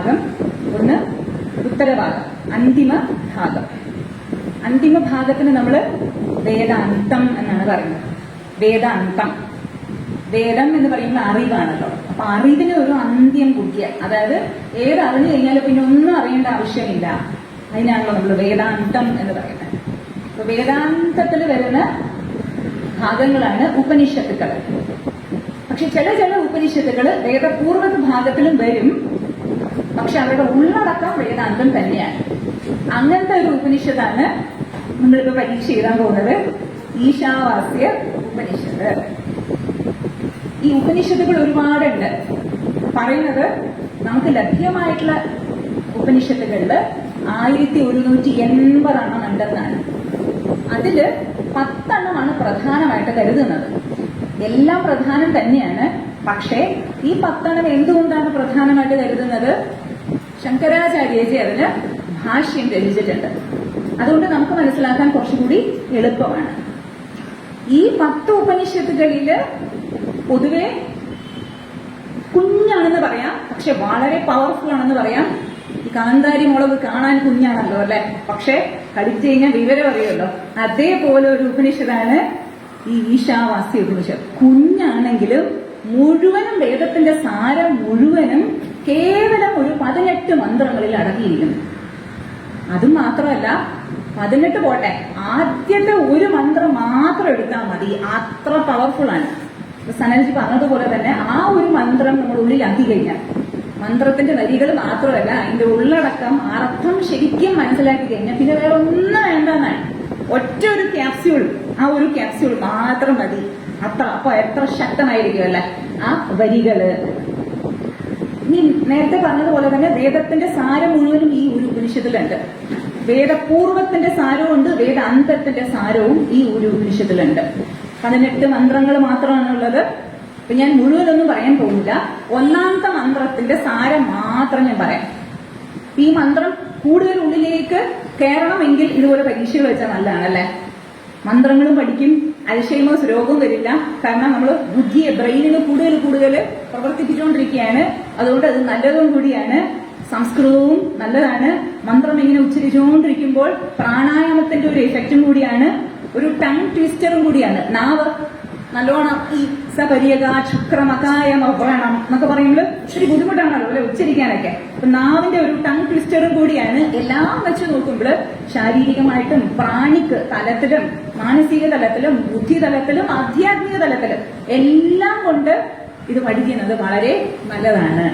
ഭാഗം ഒന്ന് ഉത്തരഭാഗം അന്തിമ ഭാഗം. അന്തിമ ഭാഗത്തിന് നമ്മൾ വേദാന്തം എന്നാണ് പറയുന്നത്. വേദാന്തം. വേദം എന്ന് പറയുമ്പോൾ അറിവാണല്ലോ. അപ്പൊ അറിവിന് ഒരു അന്ത്യം കുറിക്കുക അതായത് ഏത് അറിഞ്ഞു കഴിഞ്ഞാലും പിന്നെ ഒന്നും അറിയേണ്ട ആവശ്യമില്ല. അതിനാണല്ലോ നമ്മൾ വേദാന്തം എന്ന് പറയുന്നത്. അപ്പൊ വേദാന്തത്തിൽ വരുന്ന ഭാഗങ്ങളാണ് ഉപനിഷത്തുക്കൾ പക്ഷെ ചില ചില ഉപനിഷത്തുകൾ വേദപൂർവ ഭാഗത്തിലും വരും. പക്ഷെ അവരുടെ ഉള്ളടക്കം വേദാന്തം തന്നെയാണ്. അങ്ങനത്തെ ഒരു ഉപനിഷത്താണ് നമ്മളിപ്പോ പരീക്ഷ എഴുതാൻ പോകുന്നത്. ഈശാവാസ്യ ഉപനിഷത്ത്. ഈ ഉപനിഷത്തുകൾ ഒരുപാടുണ്ട്. പറയുന്നത് നമുക്ക് ലഭ്യമായിട്ടുള്ള ഉപനിഷത്തുകളിൽ ആയിരത്തി ഒരുന്നൂറ്റി എൺപതെണ്ണം ഉണ്ടെന്നാണ്. അതിൽ പത്തെണ്ണമാണ് പ്രധാനമായിട്ട് കരുതുന്നത്. എല്ലാം പ്രധാനം തന്നെയാണ്. പക്ഷേ ഈ പത്തെണ്ണം എന്തുകൊണ്ടാണ് പ്രധാനമായിട്ട് കരുതുന്നത്? ശങ്കരാചാര്യജി അതിന് ഭാഷ്യം രചിച്ചിട്ടുണ്ട് അതുകൊണ്ട് നമുക്ക് മനസ്സിലാക്കാൻ കുറച്ചുകൂടി എളുപ്പമാണ്. ഈ പത്ത് ഉപനിഷത്തുകളിൽ പൊതുവെ കുഞ്ഞാണെന്ന് പറയാം പക്ഷെ വളരെ പവർഫുൾ ആണെന്ന് പറയാം. ഈ കാന്താരി മുളക് കാണാൻ കുഞ്ഞാണല്ലോ അല്ലെ? പക്ഷെ കടിച്ചു കഴിഞ്ഞാൽ വിവരം അറിയുമല്ലോ. അതേപോലെ ഒരു ഉപനിഷത്താണ് ഈ ഈശാവാസി ഉപനിഷത്ത്. കുഞ്ഞാണെങ്കിലും മുഴുവനും വേദത്തിന്റെ സാരം മുഴുവനും കേവലം ഒരു പതിനെട്ട് മന്ത്രങ്ങളിൽ അടങ്ങിയിരിക്കുന്നു. അതും മാത്രമല്ല പതിനെട്ട് പോട്ടെ ആദ്യത്തെ ഒരു മന്ത്രം മാത്രം എടുത്താൽ മതി. അത്ര പവർഫുൾ ആണ്. സനൽജി പറഞ്ഞതുപോലെ തന്നെ ആ ഒരു മന്ത്രം നമ്മൾ ഉള്ളിലാക്കി കഴിഞ്ഞാൽ മന്ത്രത്തിന്റെ വരികൾ മാത്രമല്ല അതിന്റെ ഉള്ളടക്കം അർത്ഥം ശരിക്കും മനസ്സിലാക്കി കഴിഞ്ഞാൽ പിന്നെ വേറെ ഒന്നും വേണ്ടെന്നാണ്. ഒറ്റ ഒരു ക്യാപ്സ്യൂൾ ആ ഒരു ക്യാപ്സ്യൂൾ മാത്രം മതി. അത്ര അപ്പൊ എത്ര ശക്തമായിരിക്കും അല്ലെ ആ വരികൾ നേരത്തെ പറഞ്ഞതുപോലെ തന്നെ വേദത്തിന്റെ സാരം മുഴുവനും ഈ ഒരു ഉപനിഷത്തിലുണ്ട്. വേദപൂർവത്തിന്റെ സാരവുമുണ്ട് വേദാന്തത്തിന്റെ സാരവും ഈ ഒരു ഉപനിഷത്തിലുണ്ട്. പതിനെട്ട് മന്ത്രങ്ങൾ മാത്രമാണുള്ളത്. അപ്പൊ ഞാൻ മുഴുവനൊന്നും പറയാൻ പോകുന്നില്ല. ഒന്നാമത്തെ മന്ത്രത്തിന്റെ സാരം മാത്രം ഞാൻ പറയാം. ഈ മന്ത്രം കൂടുതൽ ഉള്ളിലേക്ക് കയറണമെങ്കിൽ ഇതുപോലെ പരീക്ഷകൾ വെച്ചാൽ നല്ലതാണല്ലേ? മന്ത്രങ്ങളും പഠിക്കും അൽഷൈമേഴ്സ് രോഗം വരില്ല. കാരണം നമ്മൾ ബുദ്ധിയെ ബ്രെയിനിന് കൂടുതൽ കൂടുതൽ പ്രവർത്തിപ്പിച്ചുകൊണ്ടിരിക്കുകയാണ്. അതുകൊണ്ട് അത് നല്ലതും കൂടിയാണ്. സംസ്കൃതവും നല്ലതാണ്. മന്ത്രം ഇങ്ങനെ ഉച്ചരിച്ചുകൊണ്ടിരിക്കുമ്പോൾ പ്രാണായാമത്തിന്റെ ഒരു എഫക്റ്റും കൂടിയാണ്. ഒരു ടങ് ട്വിസ്റ്ററും കൂടിയാണ്. നാവ് നല്ലോണം ഈ സപര്യക ശുക്രമകായം വ്രണം എന്നൊക്കെ പറയുമ്പോൾ ഇച്ചിരി ബുദ്ധിമുട്ടാണല്ലോ അല്ലെ ഉച്ചരിക്കാനൊക്കെ. അപ്പൊ നാവിന്റെ ഒരു ടങ് ട്വിസ്റ്ററും കൂടിയാണ് എല്ലാം വെച്ച് നോക്കുമ്പോൾ ശാരീരികമായിട്ടും പ്രാണിക്ക് തലത്തിലും മാനസിക തലത്തിലും ബുദ്ധി തലത്തിലും ആധ്യാത്മിക തലത്തിലും എല്ലാം കൊണ്ട് ഇത് പഠിക്കുന്നത് വളരെ നല്ലതാണ്.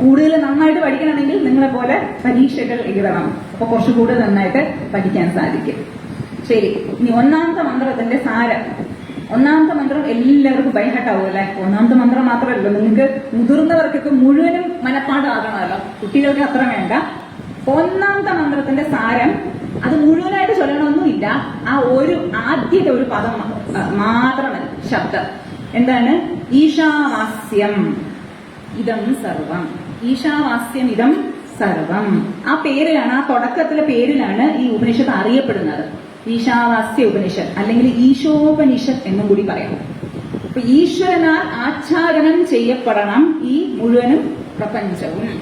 കൂടുതൽ നന്നായിട്ട് പഠിക്കണമെങ്കിൽ നിങ്ങളെ പോലെ പരീക്ഷകൾ എഴുതണം. അപ്പൊ കുറച്ചുകൂടെ നന്നായിട്ട് പഠിക്കാൻ സാധിക്കും. ശരി. ഇനി ഒന്നാമത്തെ മന്ത്രത്തിന്റെ സാരം. ഒന്നാമത്തെ മന്ത്രം എല്ലാവർക്കും ബൈഹട്ടാവും അല്ലെ ഒന്നാമത്തെ മന്ത്രം മാത്രമല്ല നിങ്ങൾക്ക് മുതിർന്നവർക്കൊക്കെ മുഴുവനും മനപ്പാടാകണമല്ലോ. കുട്ടികൾക്ക് അത്ര വേണ്ട. ഒന്നാമത്തെ മന്ത്രത്തിന്റെ സാരം അത് മുഴുവനായിട്ട് ചൊല്ലണമൊന്നുമില്ല. ആ ഒരു ആദ്യത്തെ ഒരു പദം മാത്രമല്ല ശബ്ദം. എന്താണ്? ഈശാവാസ്യം. ഇതം സർവം. ഈശാവാസ്യം ഇതം സർവം. ആ പേരിലാണ് ആ തുടക്കത്തിലെ പേരിലാണ് ഈ ഉപനിഷത്ത് അറിയപ്പെടുന്നത്. ഈശാവാസ്യ ഉപനിഷത്ത് അല്ലെങ്കിൽ ഈശോപനിഷത്ത് എന്നും കൂടി പറയാം. അപ്പൊ ഈശ്വരനാൽ ആച്ഛാദനം ചെയ്യപ്പെടണം ഈ മുഴുവനും പ്രപഞ്ചവും.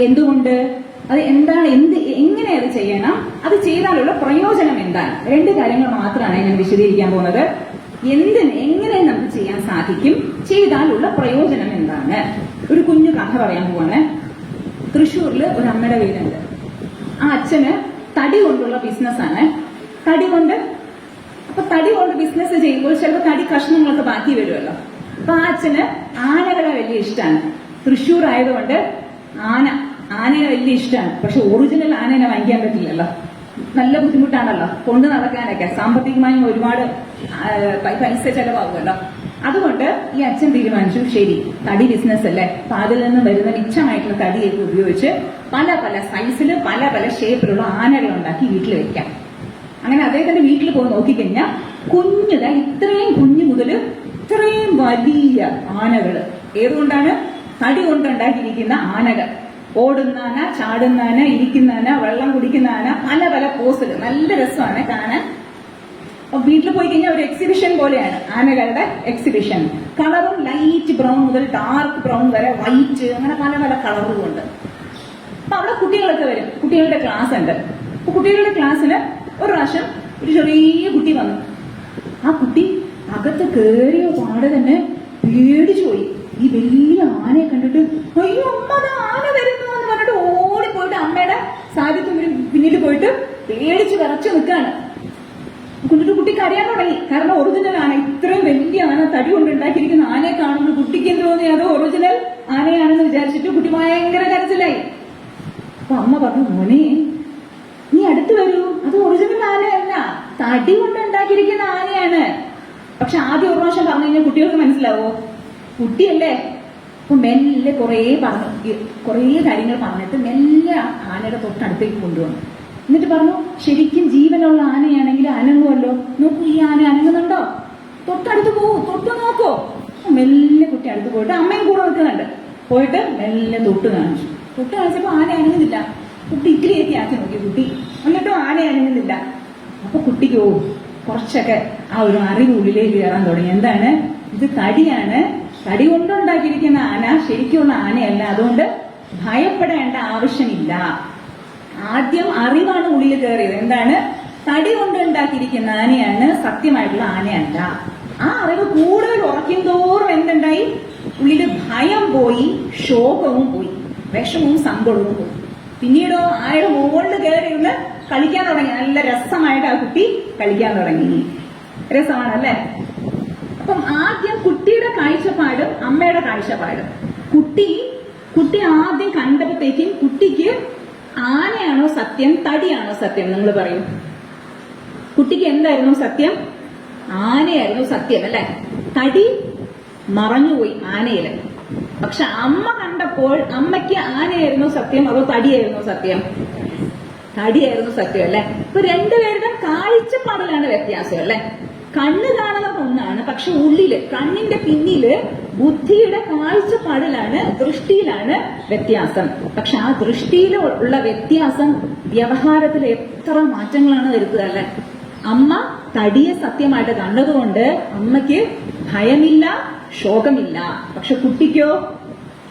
എന്തുകൊണ്ട്? അത് എന്താണ് എന്ത് എങ്ങനെ അത് ചെയ്യണം? അത് ചെയ്താലുള്ള പ്രയോജനം എന്താണ്? രണ്ട് കാര്യങ്ങൾ മാത്രമാണ് ഞാൻ വിശദീകരിക്കാൻ പോകുന്നത്. എന്തിന് എങ്ങനെ നമുക്ക് ചെയ്യാൻ സാധിക്കും? ചെയ്താലുള്ള പ്രയോജനം എന്താണ്? ഒരു കുഞ്ഞു കഥ പറയാൻ പോവാണ്. തൃശ്ശൂരിൽ ഒരു അമ്മയുടെ വീടുണ്ട്. ആ അച്ഛന് തടി കൊണ്ടുള്ള ബിസിനസ്സാണ് തടി കൊണ്ട് അപ്പൊ തടി കൊണ്ട് ബിസിനസ് ചെയ്യുമ്പോൾ ചിലപ്പോൾ തടി കഷ്ണങ്ങളൊക്കെ ബാക്കി വരുമല്ലോ. അപ്പൊ ആ അച്ഛന് ആനകളെ വലിയ ഇഷ്ടമാണ് തൃശ്ശൂർ ആയതുകൊണ്ട് ആന ആനയെ വലിയ ഇഷ്ടമാണ് പക്ഷെ ഒറിജിനൽ ആനേനെ വാങ്ങിക്കാൻ പറ്റില്ലല്ലോ. നല്ല ബുദ്ധിമുട്ടാണല്ലോ. കൊണ്ടു നടക്കാനൊക്കെ. സാമ്പത്തികമായും ഒരുപാട് പൈസ ചെലവാകുമല്ലോ. അതുകൊണ്ട് ഈ അച്ഛൻ തീരുമാനിച്ചു ശരി തടി ബിസിനസ് അല്ലേ? അപ്പൊ അതിൽ നിന്ന് വരുന്ന മിച്ചമായിട്ടുള്ള തടിയൊക്കെ ഉപയോഗിച്ച് പല പല സൈസിലും പല പല ഷേപ്പിലുള്ള ആനകൾ ഉണ്ടാക്കി വീട്ടിൽ വെക്കാം. അങ്ങനെ അദ്ദേഹത്തിന്റെ വീട്ടിൽ പോയി നോക്കിക്കഴിഞ്ഞാൽ കുഞ്ഞുത ഇത്രയും കുഞ്ഞു മുതൽ ഇത്രയും വലിയ ആനകൾ ഏതുകൊണ്ടാണ്? തടി കൊണ്ടുണ്ടാക്കിയിരിക്കുന്ന ആനകൾ. ഓടുന്ന ആന ചാടുന്ന ആന ഇരിക്കുന്ന ആന വെള്ളം കുടിക്കുന്ന ആന പല പല പോസിൽ നല്ല രസമാണ് കാണാൻ. വീട്ടിൽ പോയി കഴിഞ്ഞാൽ ഒരു എക്സിബിഷൻ പോലെയാണ് ആനകളുടെ എക്സിബിഷൻ കളറും ലൈറ്റ് ബ്രൗൺ മുതൽ ഡാർക്ക് ബ്രൗൺ വരെ വൈറ്റ് അങ്ങനെ പല പല കളറും ഉണ്ട്. അപ്പൊ അവിടെ കുട്ടികളൊക്കെ വരും. കുട്ടികളുടെ ക്ലാസ് ഉണ്ട്. കുട്ടികളുടെ ക്ലാസ്സിന് ഒരു പ്രാവശ്യം ഒരു ചെറിയ കുട്ടി വന്നു. ആ കുട്ടി അകത്ത് കേറിയ പാടെ തന്നെ പേടിച്ചു പോയി. ഈ വലിയ ആനയെ കണ്ടിട്ട് അയ്യോ അമ്മ ആന വരുന്നു എന്ന് പറഞ്ഞിട്ട് ഓടിപ്പോയിട്ട് അമ്മയുടെ സാരിത്ത് പിന്നിൽ പോയിട്ട് പേടിച്ച് വിറച്ചു നിൽക്കാണ് കുട്ടിട്ട് കുട്ടി കരയാൻ തുടങ്ങി. കാരണം ഒറിജിനൽ ആന ഇത്രയും വലിയ ആന തടി കൊണ്ട് ഉണ്ടാക്കിയിരിക്കുന്ന ആനയെ കാണുമ്പോൾ കുട്ടിക്ക് എന്ത് തോന്നി? അത് ഒറിജിനൽ ആനയാണെന്ന് വിചാരിച്ചിട്ട് കുട്ടി ഭയങ്കര കരച്ചിലായി. അപ്പൊ അമ്മ പറഞ്ഞു മോനെ നീ അടുത്ത് വരൂ അത് ഒറിജിനൽ ആനയല്ല തടി കൊണ്ട് ഉണ്ടാക്കിയിരിക്കുന്ന ആനയാണ്. പക്ഷെ ആദ്യം ഒരു പ്രാവശ്യം പറഞ്ഞു കഴിഞ്ഞാൽ കുട്ടികൾക്ക് മനസ്സിലാവോ? കുട്ടിയല്ലേ? അപ്പൊ മെല്ലെ കുറേ പറഞ്ഞു. കുറേ കാര്യങ്ങൾ പറഞ്ഞിട്ട് മെല്ലെ ആനയുടെ തൊട്ടടുത്തേക്ക് കൊണ്ടുവന്നു. എന്നിട്ട് പറഞ്ഞു ശരിക്കും ജീവനുള്ള ആനയാണെങ്കിൽ അനങ്ങുമല്ലോ നോക്കൂ ഈ ആന അനങ്ങുന്നുണ്ടോ? തൊട്ടടുത്ത് പോകൂ തൊട്ട് നോക്കോ. മെല്ലെ കുട്ടി അടുത്ത് പോയിട്ട് അമ്മയും കൂടെ നിൽക്കുന്നുണ്ട്. പോയിട്ട് മെല്ലെ തൊട്ട് കാണിച്ചു. തൊട്ട് കാണിച്ചപ്പോ ആന അനങ്ങുന്നില്ല. കുട്ടി ഇത്തിരിയൊക്കെ ആക്കി നോക്കി കുട്ടി. എന്നിട്ടും ആന അനങ്ങുന്നില്ല. അപ്പൊ കുട്ടിക്ക് ഓ കുറച്ചൊക്കെ ആ ഒരു അറിവ് ഉള്ളിലേക്ക് കയറാൻ തുടങ്ങി. എന്താണ്? ഇത് തടിയാണ്. തടി കൊണ്ടുണ്ടാക്കിയിരിക്കുന്ന ആന ശരിക്കുള്ള ആനയല്ല. അതുകൊണ്ട് ഭയപ്പെടേണ്ട ആവശ്യമില്ല. ആദ്യം അറിവാണ് ഉള്ളിൽ കയറിയത്. എന്താണ്? തടി കൊണ്ട് ഉണ്ടാക്കിയിരിക്കുന്ന ആനയാണ് സത്യമായിട്ടുള്ള ആനയല്ല. ആ അറിവ് കൂടുതൽ ഉറക്കും തോറും എന്തുണ്ടായി? ഉള്ളിൽ ഭയം പോയി ശോകവും പോയി. വിഷമവും സങ്കടവും പോയി. പിന്നീടോ ആയുടെ മുകളിൽ കയറിയുള്ള കളിക്കാൻ തുടങ്ങി. നല്ല രസമായിട്ട് ആ കുട്ടി കളിക്കാൻ തുടങ്ങി. രസമാണല്ലേ? അപ്പം ആദ്യം കുട്ടിയുടെ കാഴ്ചപ്പാടും അമ്മയുടെ കാഴ്ചപ്പാടും. കുട്ടി കുട്ടി ആദ്യം കണ്ടപ്പോഴത്തേക്കും കുട്ടിക്ക് ആനയാണോ സത്യം തടിയാണോ സത്യം നിങ്ങൾ പറയും. കുട്ടിക്ക് എന്തായിരുന്നു സത്യം? ആനയായിരുന്നു സത്യം അല്ലെ? തടി മറഞ്ഞുപോയി ആനയിൽ. പക്ഷെ അമ്മ കണ്ടപ്പോൾ അമ്മയ്ക്ക് ആനയായിരുന്നു സത്യം അതോ തടിയായിരുന്നു സത്യം? തടിയായിരുന്നു സത്യം അല്ലെ? ഇപ്പൊ രണ്ടുപേരുടെ കാഴ്ചപ്പാടിലാണ് വ്യത്യാസം അല്ലെ? കണ്ണ് കാണുന്നത് ഒന്നാണ് പക്ഷെ ഉള്ളിൽ കണ്ണിന്റെ പിന്നിൽ ബുദ്ധിയുടെ കാഴ്ചപ്പാടിലാണ് ദൃഷ്ടിയിലാണ് വ്യത്യാസം. പക്ഷെ ആ ദൃഷ്ടിയിൽ ഉള്ള വ്യത്യാസം വ്യവഹാരത്തിൽ എത്ര മാറ്റങ്ങളാണ് വരുത്തുക അല്ലെ? അമ്മ തടിയെ സത്യമായിട്ട് കണ്ടതുകൊണ്ട് അമ്മയ്ക്ക് ഭയമില്ല ശോകമില്ല. പക്ഷെ കുട്ടിക്കോ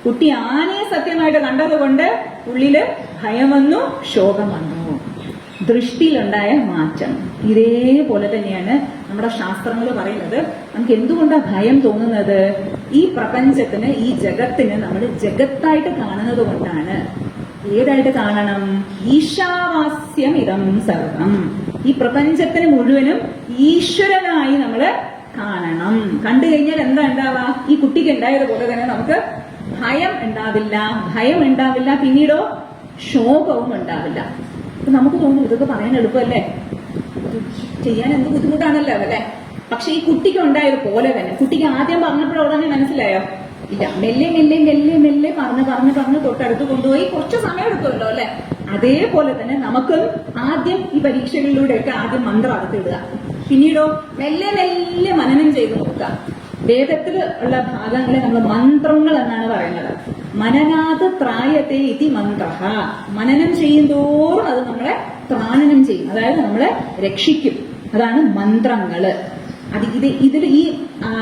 കുട്ടി ആനയെ സത്യമായിട്ട് കണ്ടതുകൊണ്ട് ഉള്ളിൽ ഭയം വന്നു ശോകം വന്നു. ദൃഷ്ടിയിലുണ്ടായ മാറ്റം. ഇതേപോലെ തന്നെയാണ് നമ്മുടെ ശാസ്ത്രങ്ങൾ പറയുന്നത്. നമുക്ക് എന്തുകൊണ്ടാണ് ഭയം തോന്നുന്നത്? ഈ പ്രപഞ്ചത്തിന് ഈ ജഗത്തിന് നമ്മൾ ജഗത്തായിട്ട് കാണുന്നത് കൊണ്ടാണ്. ഏതായിട്ട് കാണണം? ഈശാവാസ്യം ഇതം സർവം. ഈ പ്രപഞ്ചത്തിന് മുഴുവനും ഈശ്വരനായി നമ്മൾ കാണണം. കണ്ടു കഴിഞ്ഞാൽ എന്താ ഉണ്ടാവുക? ഈ കുട്ടിക്ക് ഉണ്ടായതുപോലെ തന്നെ നമുക്ക് ഭയം ഉണ്ടാവില്ല. ഭയം ഉണ്ടാവില്ല പിന്നീടോ ശോകവും ഉണ്ടാവില്ല. അപ്പൊ നമുക്ക് തോന്നും ഇതൊക്കെ പറയാൻ എളുപ്പമല്ലേ? ചെയ്യാൻ എന്ത് ബുദ്ധിമുട്ടാണല്ലോ അല്ലേ? പക്ഷെ ഈ കുട്ടിക്ക് ഉണ്ടായത് പോലെ തന്നെ. കുട്ടിക്ക് ആദ്യം പറഞ്ഞപ്പോഴോ തന്നെ മനസ്സിലായോ? ഇല്ല മെല്ലെ മെല്ലെ മെല്ലെ മെല്ലെ പറഞ്ഞ് പറഞ്ഞ് പറഞ്ഞ് തൊട്ടടുത്ത് കൊണ്ടുപോയി കുറച്ച് സമയം എടുക്കുമല്ലോ അല്ലെ? അതേപോലെ തന്നെ നമുക്ക് ആദ്യം ഈ പരീക്ഷകളിലൂടെയൊക്കെ ആദ്യം മന്ത്രം അടുത്തിടുക പിന്നീടോ മെല്ലെ മെല്ലെ മനനം ചെയ്ത് നോക്കുക. വേദത്തിൽ ഉള്ള ഭാഗങ്ങളെ നമ്മൾ മന്ത്രങ്ങൾ എന്നാണ് പറയുന്നത്. മനനാഥ ത്രായത്തെ ഇതി മന്ത്ര മനനം ചെയ്യുന്തോറും അത് നമ്മളെ ത്രാണനം ചെയ്യും. അതായത് നമ്മളെ രക്ഷിക്കും. അതാണ് മന്ത്രങ്ങൾ. അത് ഇത് ഇതിൽ ഈ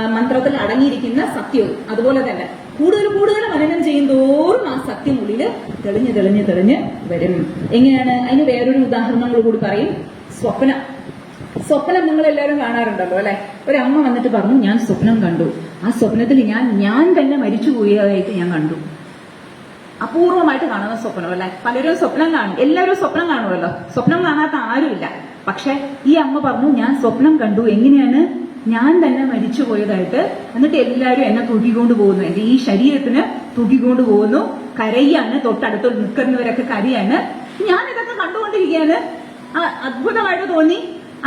മന്ത്രത്തിൽ അടങ്ങിയിരിക്കുന്ന സത്യവും അതുപോലെ തന്നെ. കൂടുതൽ കൂടുതൽ മനനം ചെയ്യുന്തോറും ആ സത്യം ഉള്ളിൽ തെളിഞ്ഞ് തെളിഞ്ഞ് തെളിഞ്ഞ് വരും. എങ്ങനെയാണ്? അതിന് വേറൊരു ഉദാഹരണങ്ങൾ കൂടി പറയും. സ്വപ്നം. സ്വപ്നം നിങ്ങൾ എല്ലാവരും കാണാറുണ്ടല്ലോ അല്ലെ? ഒരു അമ്മ വന്നിട്ട് പറഞ്ഞു ഞാൻ സ്വപ്നം കണ്ടു. ആ സ്വപ്നത്തിൽ ഞാൻ ഞാൻ തന്നെ മരിച്ചു പോയതായിട്ട് ഞാൻ കണ്ടു. അപൂർവമായിട്ട് കാണുന്ന സ്വപ്നം അല്ലെ? പലരും സ്വപ്നം കാണും. എല്ലാവരും സ്വപ്നം കാണുമല്ലോ. സ്വപ്നം കാണാത്ത ആരുമില്ല. പക്ഷെ ഈ അമ്മ പറഞ്ഞു ഞാൻ സ്വപ്നം കണ്ടു. എങ്ങനെയാണ്? ഞാൻ തന്നെ മരിച്ചു പോയതായിട്ട് എന്നിട്ട് എല്ലാവരും എന്നെ തൂക്കിക്കൊണ്ട് പോകുന്നു. എന്റെ ഈ ശരീരത്തിന് തൂക്കിക്കൊണ്ട് പോകുന്നു. കരയാണ് തൊട്ടടുത്ത് നിൽക്കുന്നവരൊക്കെ കരയാണ്. ഞാൻ ഇതൊക്കെ കണ്ടുകൊണ്ടിരിക്കുകയാണ് അത്ഭുതമായിട്ട് തോന്നി.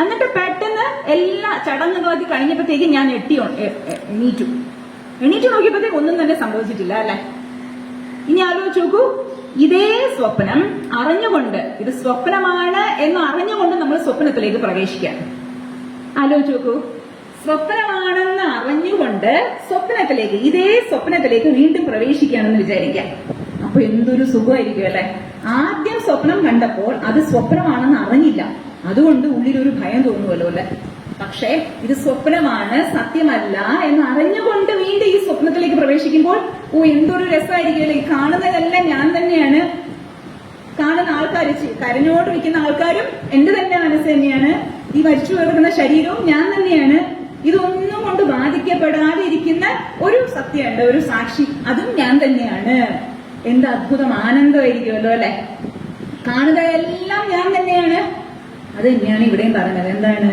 എന്നിട്ട് പെട്ടെന്ന് എല്ലാ ചടങ്ങുകളൊക്കെ കഴിഞ്ഞപ്പോഴത്തേക്കും ഞാൻ എട്ടി എണീറ്റു. എണീറ്റ് നോക്കിയപ്പോഴത്തേക്ക് ഒന്നും തന്നെ സംഭവിച്ചിട്ടില്ല അല്ലെ? ഇനി ആലോചിച്ച് നോക്കൂ. ഇതേ സ്വപ്നം അറിഞ്ഞുകൊണ്ട് ഇത് സ്വപ്നമാണ് എന്ന് അറിഞ്ഞുകൊണ്ട് നമ്മൾ സ്വപ്നത്തിലേക്ക് പ്രവേശിക്കാം ആലോചിച്ച് നോക്കൂ. സ്വപ്നമാണെന്ന് അറിഞ്ഞുകൊണ്ട് സ്വപ്നത്തിലേക്ക് ഇതേ സ്വപ്നത്തിലേക്ക് വീണ്ടും പ്രവേശിക്കുകയാണെന്ന് വിചാരിക്കാം അപ്പൊ എന്തൊരു സുഖമായിരിക്കും അല്ലെ? ആദ്യം സ്വപ്നം കണ്ടപ്പോൾ അത് സ്വപ്നമാണെന്ന് അറിഞ്ഞില്ല. അതുകൊണ്ട് ഉള്ളിലൊരു ഭയം തോന്നുമല്ലോ അല്ലെ? പക്ഷേ ഇത് സ്വപ്നമാണ് സത്യമല്ല എന്ന് അറിഞ്ഞുകൊണ്ട് വീണ്ടും ഈ സ്വപ്നത്തിലേക്ക് പ്രവേശിക്കുമ്പോൾ ഓ എന്തൊരു രസമായിരിക്കുമല്ലേ കാണുന്നതെല്ലാം ഞാൻ തന്നെയാണ്. കാണുന്ന ആൾക്കാർ കരഞ്ഞോണ്ടിരിക്കുന്ന ആൾക്കാരും എന്റെ തന്നെ മനസ്സ് തന്നെയാണ്. ഈ മരിച്ചു കിടക്കുന്ന ശരീരവും ഞാൻ തന്നെയാണ്. ഇതൊന്നും കൊണ്ട് ബാധിക്കപ്പെടാതെ ഇരിക്കുന്ന ഒരു സത്യമുണ്ട് ഒരു സാക്ഷി. അതും ഞാൻ തന്നെയാണ്. എന്ത് അത്ഭുതം ആനന്ദമായിരിക്കുമല്ലോ അല്ലെ? കാണുന്നതെല്ലാം ഞാൻ തന്നെയാണ്. അത് തന്നെയാണ് ഇവിടെയും പറഞ്ഞത് എന്താണ്?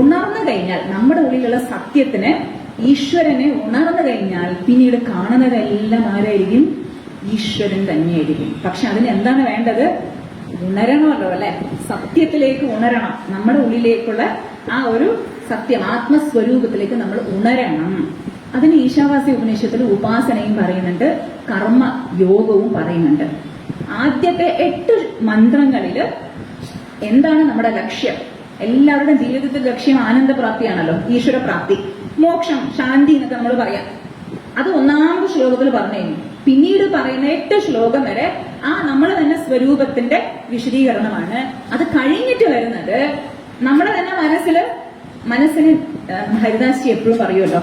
ഉണർന്നു കഴിഞ്ഞാൽ നമ്മുടെ ഉള്ളിലുള്ള സത്യത്തിന് ഈശ്വരനെ ഉണർന്നു കഴിഞ്ഞാൽ പിന്നീട് കാണുന്നതെല്ലാം ആരായിരിക്കും? ഈശ്വരൻ തന്നെയായിരിക്കും. പക്ഷെ അതിന് എന്താണ് വേണ്ടത്? ഉണരണമല്ലോ അല്ലെ? സത്യത്തിലേക്ക് ഉണരണം. നമ്മുടെ ഉള്ളിലേക്കുള്ള ആ ഒരു സത്യം ആത്മസ്വരൂപത്തിലേക്ക് നമ്മൾ ഉണരണം. അതിന് ഈശാവാസി ഉപനിഷത്തിൽ ഉപാസനയും പറയുന്നുണ്ട് കർമ്മ യോഗവും പറയുന്നുണ്ട്. ആദ്യത്തെ എട്ട് മന്ത്രങ്ങളിൽ എന്താണ് നമ്മുടെ ലക്ഷ്യം? എല്ലാവരുടെയും ജീവിതത്തിൽ ലക്ഷ്യം ആനന്ദപ്രാപ്തിയാണല്ലോ ഈശ്വരപ്രാപ്തി. മോക്ഷം ശാന്തി എന്നൊക്കെ നമ്മൾ പറയാം. അത് ഒന്നാമത് ശ്ലോകത്തിൽ പറഞ്ഞു കഴിഞ്ഞു. പിന്നീട് പറയുന്ന എട്ട് ശ്ലോകം വരെ ആ നമ്മൾ തന്നെ സ്വരൂപത്തിന്റെ വിശദീകരണമാണ്. അത് കഴിഞ്ഞിട്ട് വരുന്നത് നമ്മുടെ തന്നെ മനസ്സിൽ മനസ്സിന് ഹരിദാസ് എപ്പോഴും പറയുമല്ലോ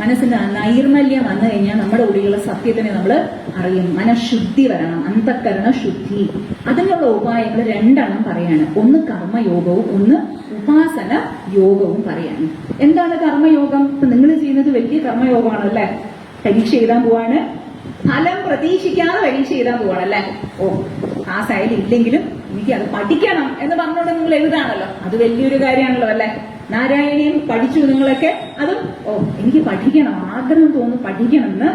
മനസ്സിന് നൈർമല്യം വന്നു കഴിഞ്ഞാൽ നമ്മുടെ ഉള്ളിലുള്ള സത്യത്തിനെ നമ്മൾ അറിയും. മനഃശുദ്ധി വരണം അന്തക്കരണ ശുദ്ധി അതിനുള്ള ഉപായങ്ങൾ രണ്ടെണ്ണം പറയാണ്. ഒന്ന് കർമ്മയോഗവും ഒന്ന് ഉപാസന യോഗവും പറയാണ്. എന്താണ് കർമ്മയോഗം? ഇപ്പൊ നിങ്ങൾ ചെയ്യുന്നത് വലിയ കർമ്മയോഗമാണ് അല്ലെ പരീക്ഷ എഴുതാൻ പോവാണ്. ഫലം പ്രതീക്ഷിക്കാതെ പരീക്ഷ എഴുതാൻ പോവാണ് അല്ലെ ഓ സൈഡിൽ ഇല്ലെങ്കിലും എനിക്ക് അത് പഠിക്കണം എന്ന് പറഞ്ഞുകൊണ്ട് നിങ്ങൾ എഴുതാണല്ലോ. അത് വലിയൊരു കാര്യമാണല്ലോ അല്ലെ? നാരായണീയം പഠിച്ചു നിങ്ങളൊക്കെ? അതും ഓ എനിക്ക് പഠിക്കണം ആഗ്രഹം തോന്നുന്നു പഠിക്കണമെന്ന്.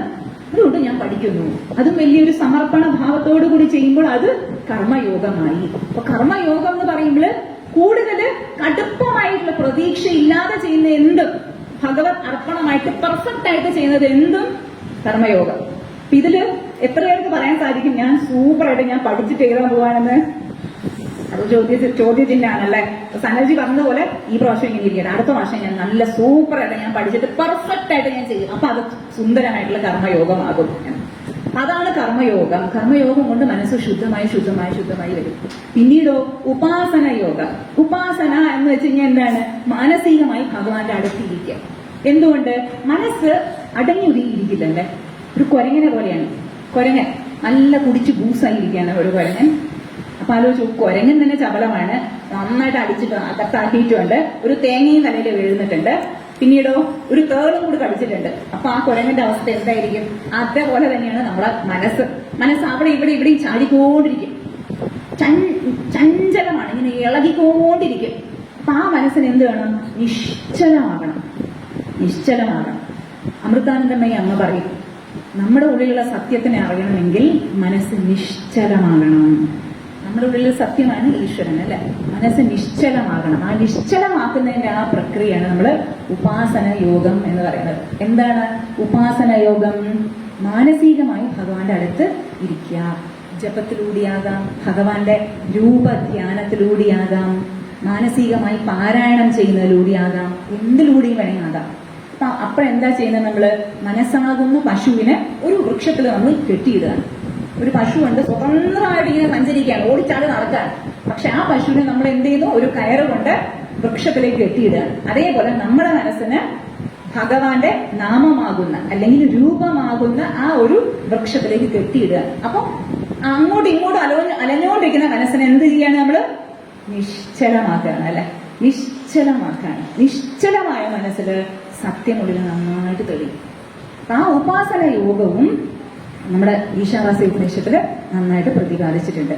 അതുകൊണ്ട് ഞാൻ പഠിക്കുന്നു. അതും വലിയൊരു സമർപ്പണ ഭാവത്തോടു കൂടി ചെയ്യുമ്പോൾ അത് കർമ്മയോഗമായി. അപ്പൊ കർമ്മയോഗം എന്ന് പറയുമ്പോൾ കൂടുതൽ കടുപ്പമായിട്ടുള്ള പ്രതീക്ഷയില്ലാതെ ചെയ്യുന്ന എന്തും ഭഗവത് അർപ്പണമായിട്ട് പെർഫെക്റ്റ് ആയിട്ട് ചെയ്യുന്നത് എന്തും കർമ്മയോഗം. അപ്പൊ ഇതിൽ എത്ര പേർക്ക് പറയാൻ സാധിക്കും? ഞാൻ സൂപ്പറായിട്ട് ഞാൻ പഠിച്ചിട്ട് എഴുതാൻ പോവാണെന്ന് അത് ചോദ്യ ചോദ്യചിഹ്നാണല്ലേ സനൽജി പറഞ്ഞതുപോലെ ഈ പ്രാവശ്യം ഇങ്ങനെ ഇരിക്കട്ടെ. അടുത്ത പ്രാവശ്യം ഞാൻ നല്ല സൂപ്പർ ആയിട്ട് ഞാൻ പഠിച്ചിട്ട് പെർഫെക്റ്റ് ആയിട്ട് ഞാൻ ചെയ്യും. അപ്പൊ അത് സുന്ദരമായിട്ടുള്ള കർമ്മയോഗമാകും. അതാണ് കർമ്മയോഗം. കർമ്മയോഗം കൊണ്ട് മനസ്സ് ശുദ്ധമായി ശുദ്ധമായി ശുദ്ധമായി വരും. പിന്നീടോ ഉപാസന യോഗം. ഉപാസന എന്ന് വെച്ച് കഴിഞ്ഞാൽ എന്താണ്? മാനസികമായി ഭഗവാന്റെ അടുത്തിരിക്കുക. എന്തുകൊണ്ട്? മനസ്സ് അടങ്ങിയൊതുങ്ങിയിരിക്കില്ലല്ലേ ഒരു കുരങ്ങനെ പോലെയാണ്. കുരങ്ങൻ നല്ല കുടിച്ച് ബൂസായിരിക്കുകയാണ് ഒരു കുരങ്ങൻ. അപ്പൊ ആലോചിച്ചു കുരങ്ങൻ തന്നെ ചപലമാണ് നന്നായിട്ട് അടിച്ചിട്ട് അകത്താക്കിയിട്ടുണ്ട്. ഒരു തേങ്ങയും തലയിൽ വീഴുന്നിട്ടുണ്ട്. പിന്നീടോ ഒരു തേറും കൂടി കടിച്ചിട്ടുണ്ട്. അപ്പൊ ആ കുരങ്ങന്റെ അവസ്ഥ എന്തായിരിക്കും? അതേപോലെ തന്നെയാണ് നമ്മുടെ മനസ്സ്. മനസ്സ് അവിടെ ഇവിടെ ഇവിടെയും ചാടിക്കൊണ്ടിരിക്കും. ചഞ്ചലമാണ്. ഇങ്ങനെ ഇളകിക്കൊണ്ടിരിക്കും. അപ്പൊ ആ മനസ്സിന് എന്ത് വേണം? നിശ്ചലമാകണം. നിശ്ചലമാകണം. അമൃതാനന്ദമയി അമ്മ പറയും നമ്മുടെ ഉള്ളിലുള്ള സത്യത്തിനെ അറിയണമെങ്കിൽ മനസ്സ് നിശ്ചലമാകണം. നമ്മുടെ ഉള്ളിൽ സത്യമാണ് ഈശ്വരൻ അല്ലെ? മനസ്സ് നിശ്ചലമാകണം. ആ നിശ്ചലമാക്കുന്നതിന്റെ ആ പ്രക്രിയയാണ് നമ്മൾ ഉപാസന യോഗം എന്ന് പറയുന്നത്. എന്താണ് ഉപാസന യോഗം? മാനസികമായി ഭഗവാന്റെ അടുത്ത് ഇരിക്കുക. ജപത്തിലൂടെയാകാം ഭഗവാന്റെ രൂപധ്യാനത്തിലൂടെയാകാം മാനസികമായി പാരായണം ചെയ്യുന്നതിലൂടെയാകാം എന്തിലൂടെയും വേണമെങ്കിൽ ആകാം. അപ്പൊ അപ്പോഴെന്താ ചെയ്യുന്നത് നമ്മൾ? മനസ്സാകുന്ന പശുവിനെ ഒരു വൃക്ഷത്തിൽ നമ്മൾ കെട്ടിയിടുകയാണ്. ഒരു പശുവുണ്ട് സ്വതന്ത്രമായിട്ട് ഇങ്ങനെ സഞ്ചരിക്കുകയാണ്. ഓടിച്ചാടി നടക്കാൻ പക്ഷെ ആ പശുവിനെ നമ്മൾ എന്ത് ചെയ്യുന്നു ഒരു കയറ് കൊണ്ട് വൃക്ഷത്തിലേക്ക് എത്തിയിടുകയാണ് അതേപോലെ നമ്മുടെ മനസ്സിന് ഭഗവാന്റെ നാമമാകുന്ന അല്ലെങ്കിൽ രൂപമാകുന്ന ആ ഒരു വൃക്ഷത്തിലേക്ക് കെട്ടിയിടുക. അപ്പൊ അങ്ങോട്ടും ഇങ്ങോട്ടും അലഞ്ഞു അലഞ്ഞുകൊണ്ടിരിക്കുന്ന മനസ്സിനെ എന്ത് ചെയ്യാണ് നമ്മൾ നിശ്ചലമാക്കുകയാണ് അല്ലെ? നിശ്ചലമാക്കുകയാണ്. നിശ്ചലമായ മനസ്സിൽ സത്യമുള്ളിൽ നന്നായിട്ട് തെളിയും. ആ ഉപാസന യോഗവും നമ്മുടെ ഈശാവാസി ഉപനിഷത്തിൽ നന്നായിട്ട് പ്രതിപാദിച്ചിട്ടുണ്ട്.